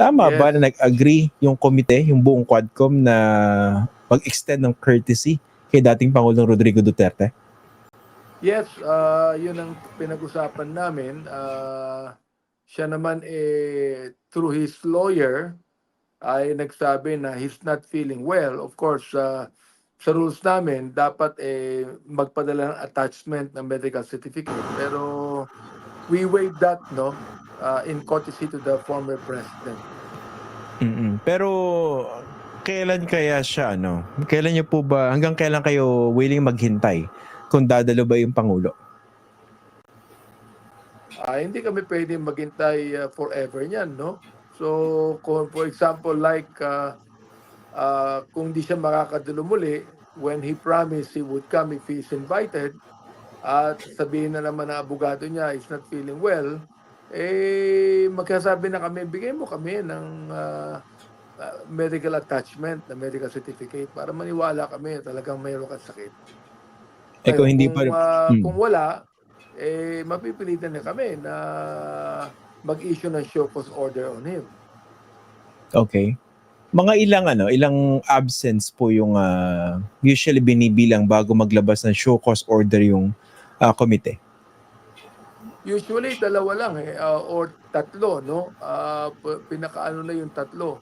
Tama ba Yes. na nag-agree yung komite, yung buong Quadcom na mag-extend ng courtesy kay dating Pangulong Rodrigo Duterte? Yes, ah, yun ang pinag-usapan namin. Ah, siya naman eh, through his lawyer ay nagsabi na he's not feeling well. Of course, ah, sa rules namin, dapat eh, magpadala ng attachment ng medical certificate. Pero we waive that no ah, in courtesy to the former president. mm Pero kailan kaya siya ano? Kailan niyo po ba hanggang kailan kayo willing maghintay kung dadalo ba yung pangulo? Ah, hindi kami pwedeng maghintay ah, forever niyan, no? So, kung for example, like, ah, ah, kung di siya makakadalo muli, when he promised he would come if he is invited, at sabihin na naman na abogado niya is not feeling well, eh, magkasabi na kami, bigay mo kami ng ah, medical attachment, na medical certificate, para maniwala kami na talagang mayroon kang sakit. Eh kung hindi pa kung, ah, Hmm. kung wala, eh mapipilitan na kami na mag-issue ng show cause order on him. Okay. Mga ilang ano, ilang absence po yung ah, usually binibilang bago maglabas ng show cause order yung ah, komite. Usually dalawa lang eh ah, or tatlo no. P- pinakaano na yung tatlo.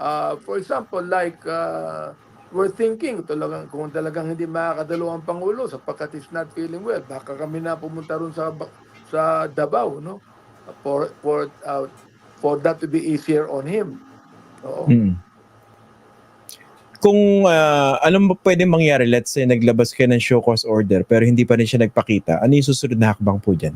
Ah, for example like ah, we're thinking talagang kung talagang hindi makakadalo ang pangulo sapagkat he's not feeling well baka kami na pumunta ron sa sa Davao no for for ah, for that to be easier on him. Oo. Mm. Kung ah, anong pwede mangyari, let's say naglabas kayo ng show cause order pero hindi pa rin siya nagpakita, ano yung susunod na hakbang po dyan?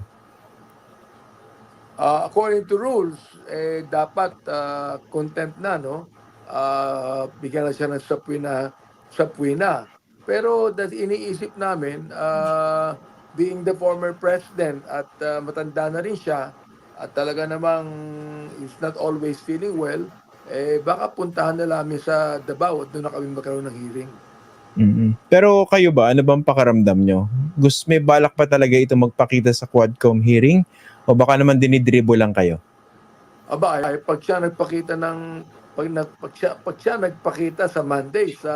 Uh, according to rules, eh, dapat uh, contempt na, no? Uh, bigyan na siya ng sapwi na, sapwi na. Pero that iniisip namin, uh, being the former president at uh, matanda na rin siya, at talaga namang is not always feeling well, eh, baka puntahan na namin sa Davao at doon na kami magkaroon ng hearing. mm Pero kayo ba, ano bang pakaramdam nyo? Gusto may balak pa talaga ito magpakita sa Quadcom hearing? O baka naman dinidribble lang kayo? Aba, ay, pag siya nagpakita ng pag, nag, pag, siya, pag siya nagpakita sa Monday sa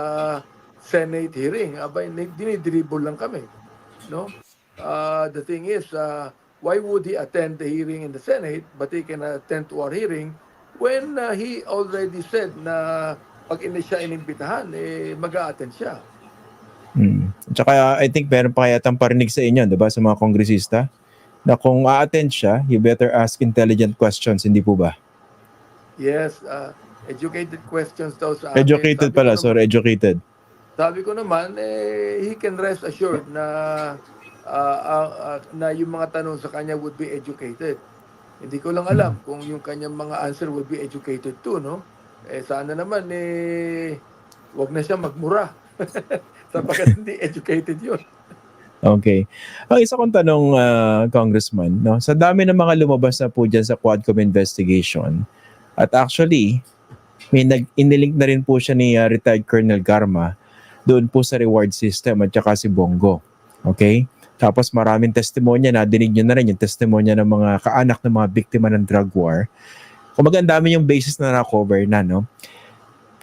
Senate hearing, aba, dinidribble lang kami. No? Uh, the thing is, uh, why would he attend the hearing in the Senate but he can attend to our hearing when uh, he already said na pag hindi siya inimbitahan, eh, mag-a-attend siya. Tsaka I think meron pa kaya tang parinig sa inyo, 'di ba, sa mga kongresista na kung a-attend siya, you better ask intelligent questions, hindi po ba? Yes, uh, educated questions daw sa amin. Educated Sabi pala, naman- sorry, educated. Sabi ko naman, eh, he can rest assured na ah, ah, ah, na yung mga tanong sa kanya would be educated. Hindi ko lang alam kung yung kanyang mga answer would be educated too, no? Eh, sana naman, eh, wag na siya magmura. Sapagkat hindi educated yun. Okay. Ang isa kong tanong, ah, Congressman, no? sa dami ng mga lumabas na po dyan sa Quadcom investigation, at actually, may nag inilink na rin po siya ni ah, retired Colonel Garma doon po sa reward system at saka si Bongo. Okay? Tapos maraming testimonya na, dinig nyo na rin yung testimonya ng mga kaanak ng mga biktima ng drug war. Kung ang dami yung basis na na-cover na, no?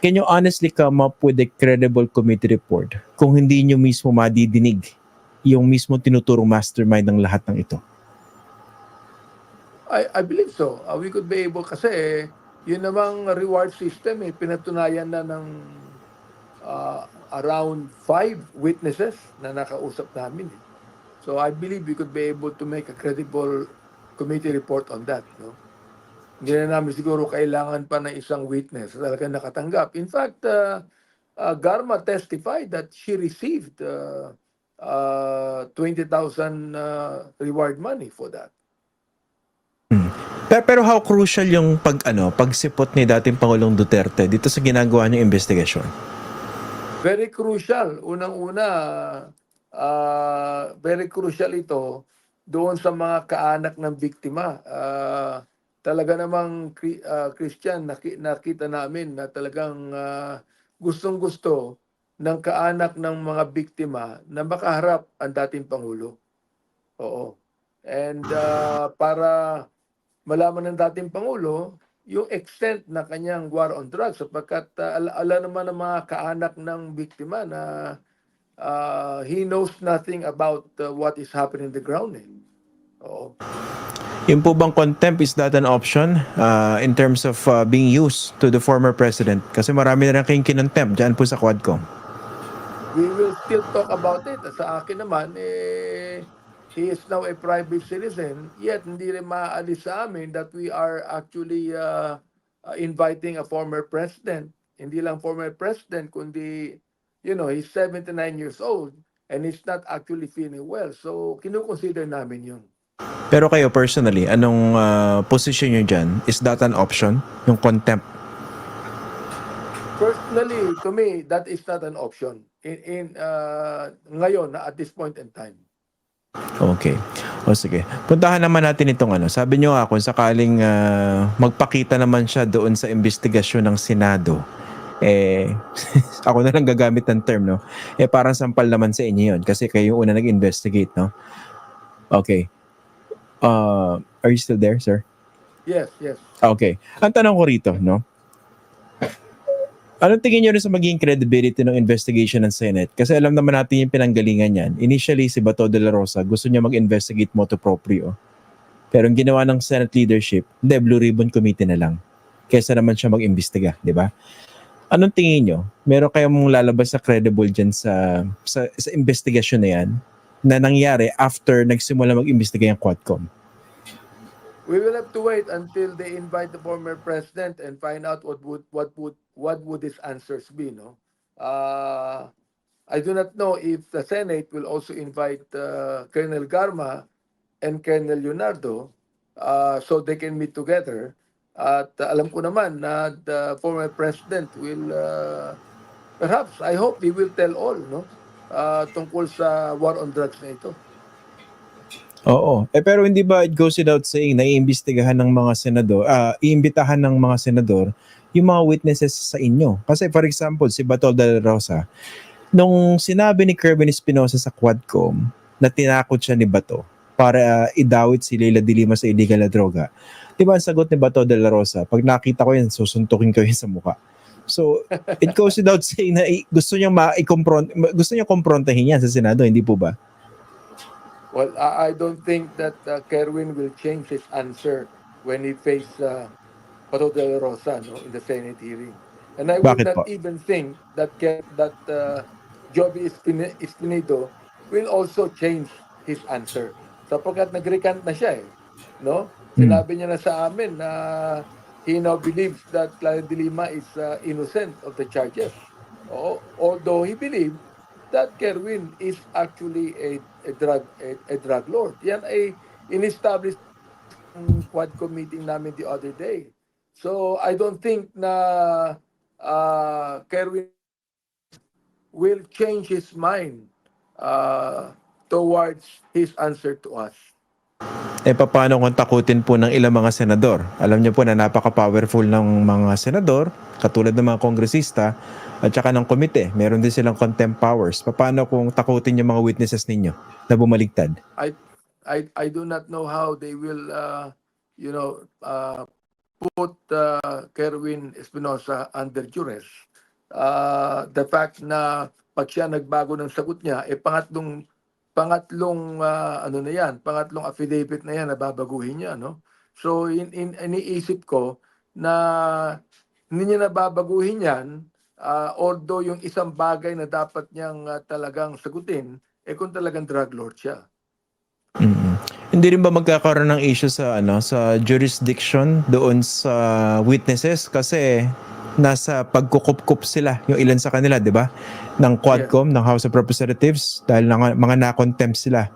Can you honestly come up with a credible committee report kung hindi nyo mismo madidinig yung mismo tinuturong mastermind ng lahat ng ito. I, I believe so. Uh, we could be able kasi yun namang reward system eh, pinatunayan na ng uh, around five witnesses na nakausap namin. eh. So I believe we could be able to make a credible committee report on that. No? Hindi na namin siguro kailangan pa ng isang witness na talaga nakatanggap. In fact, uh, uh, Garma testified that she received uh, uh, 20,000 uh, reward money for that. Pero, pero how crucial yung pag ano, pagsipot ni dating Pangulong Duterte dito sa ginagawa niyong investigasyon? Very crucial. Unang-una, ah, very crucial ito doon sa mga kaanak ng biktima. Ah, talaga namang ah, Christian, naki- nakita namin na talagang ah, gustong-gusto ng kaanak ng mga biktima na makaharap ang dating Pangulo. Oo. And ah, para malaman ng dating Pangulo yung extent na kanyang war on drugs sapagkat uh, ala, ala naman ng mga kaanak ng biktima na uh, he knows nothing about uh, what is happening in the ground. Eh. Oo. Yung po bang contempt, is that an option uh, in terms of uh, being used to the former president? Kasi marami na rin kayong kinontempt dyan po sa Quadcom. We will still talk about it. Sa akin naman, eh, he is now a private citizen, yet hindi rin maaalis sa amin that we are actually uh, uh, inviting a former president. Hindi lang former president, kundi, you know, he's 79 years old and he's not actually feeling well. So, kinukonsider namin yun. Pero kayo personally, anong uh, position nyo dyan? Is that an option? Yung contempt? Personally, to me, that is not an option in, in uh, ngayon, na at this point in time. Okay. O sige. Puntahan naman natin itong ano. Sabi nyo nga kung sakaling ah, magpakita naman siya doon sa investigasyon ng Senado, eh, ako na lang gagamit ng term, no? Eh, parang sampal naman sa inyo yun kasi kayo yung una nag-investigate, no? Okay. Uh, are you still there, sir? Yes, yes. Okay. Ang tanong ko rito, no? Anong tingin nyo rin sa magiging credibility ng investigation ng Senate? Kasi alam naman natin yung pinanggalingan yan. Initially, si Bato de la Rosa gusto niya mag-investigate motu proprio. Pero ang ginawa ng Senate leadership, hindi, Blue Ribbon Committee na lang. Kesa naman siya mag-imbestiga, di ba? Anong tingin nyo? Meron kayong lalabas na credible dyan sa, sa, sa investigation na yan na nangyari after nagsimula mag-imbestiga yung Quadcom? We will have to wait until they invite the former president and find out what would what would what would his answers be. No, uh, I do not know if the Senate will also invite uh, Colonel Garma and Colonel Leonardo uh, so they can meet together. At uh, alam ko naman na the former president will uh, perhaps I hope he will tell all no uh, tungkol sa war on drugs na ito. Oo. Eh pero hindi ba it goes without saying na iimbestigahan ng mga senador, ah iimbitahan ng mga senador yung mga witnesses sa inyo. Kasi for example, si Bato de la Rosa, nung sinabi ni Kerwin Espinosa sa Quadcom na tinakot siya ni Bato para ah, idawit si Leila Dilima sa illegal na droga. Di ba ang sagot ni Bato de la Rosa, pag nakita ko yan, susuntukin ko yun sa mukha. So, it goes without saying na gusto niya ma-confront, gusto niya komprontahin yan sa Senado, hindi po ba? Well, I, don't think that uh, Kerwin will change his answer when he face uh, Pato de la Rosa no, in the Senate hearing. And I would not po? even think that that uh, Joby Espin- Espinido will also change his answer. Sapagkat nag-recant na siya eh. No? Sinabi niya na sa amin na he now believes that Clara de Lima is uh, innocent of the charges. Oo, although he believed that Kerwin is actually a, a drug a, a drug lord. Yan ay in-establish ng Quadcom meeting namin the other day. So I don't think na uh, Kerwin will change his mind uh, towards his answer to us. Eh paano kung takutin po ng ilang mga senador? Alam niyo po na napaka-powerful ng mga senador, katulad ng mga kongresista, at saka ng komite. Meron din silang contempt powers. Paano kung takutin yung mga witnesses ninyo na bumaligtad? I I I do not know how they will uh, you know uh, put uh, Kerwin Espinosa under duress. Uh, the fact na pag siya nagbago ng sagot niya, eh pangatlong pangatlong uh, ano na yan, pangatlong affidavit na yan na babaguhin niya, no? So in, in iniisip ko na hindi niya nababaguhin yan, uh, although yung isang bagay na dapat niyang uh, talagang sagutin, eh kung talagang drug lord siya. mm Hindi rin ba magkakaroon ng issue sa ano sa jurisdiction doon sa witnesses kasi nasa pagkukup-kup sila yung ilan sa kanila, 'di ba? Ng Quadcom, ng House of Representatives dahil ng, mga na-contempt sila.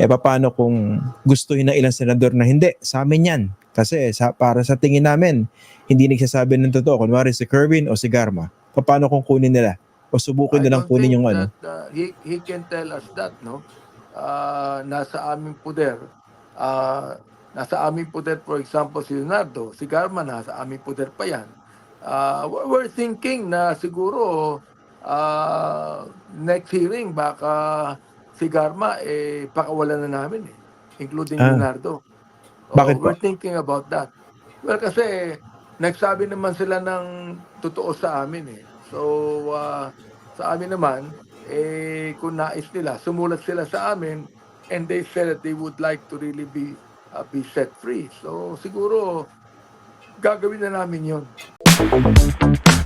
Eh paano kung gustuhin ng ilang senador na hindi, sa amin 'yan. Kasi sa, para sa tingin namin, hindi nagsasabi ng totoo. Kunwari si Kerwin o si Garma. Paano kung kunin nila? O subukin nilang kunin yung ano? uh, he, he can tell us that, no? Uh, nasa aming poder. Uh, nasa aming poder, for example, si Leonardo. Si Garma, nasa aming poder pa yan. Uh, we're- thinking na siguro uh, next hearing, baka si Garma, eh, pakawalan na namin, eh, including Ah. Leonardo. Bakit Oh, we're thinking about that. Well, kasi nagsabi naman sila ng totoo sa amin eh. So, ah, sa amin naman, eh, kung nais nila, sumulat sila sa amin and they said that they would like to really be ah, be set free. So, siguro, gagawin na namin yon. Thank you.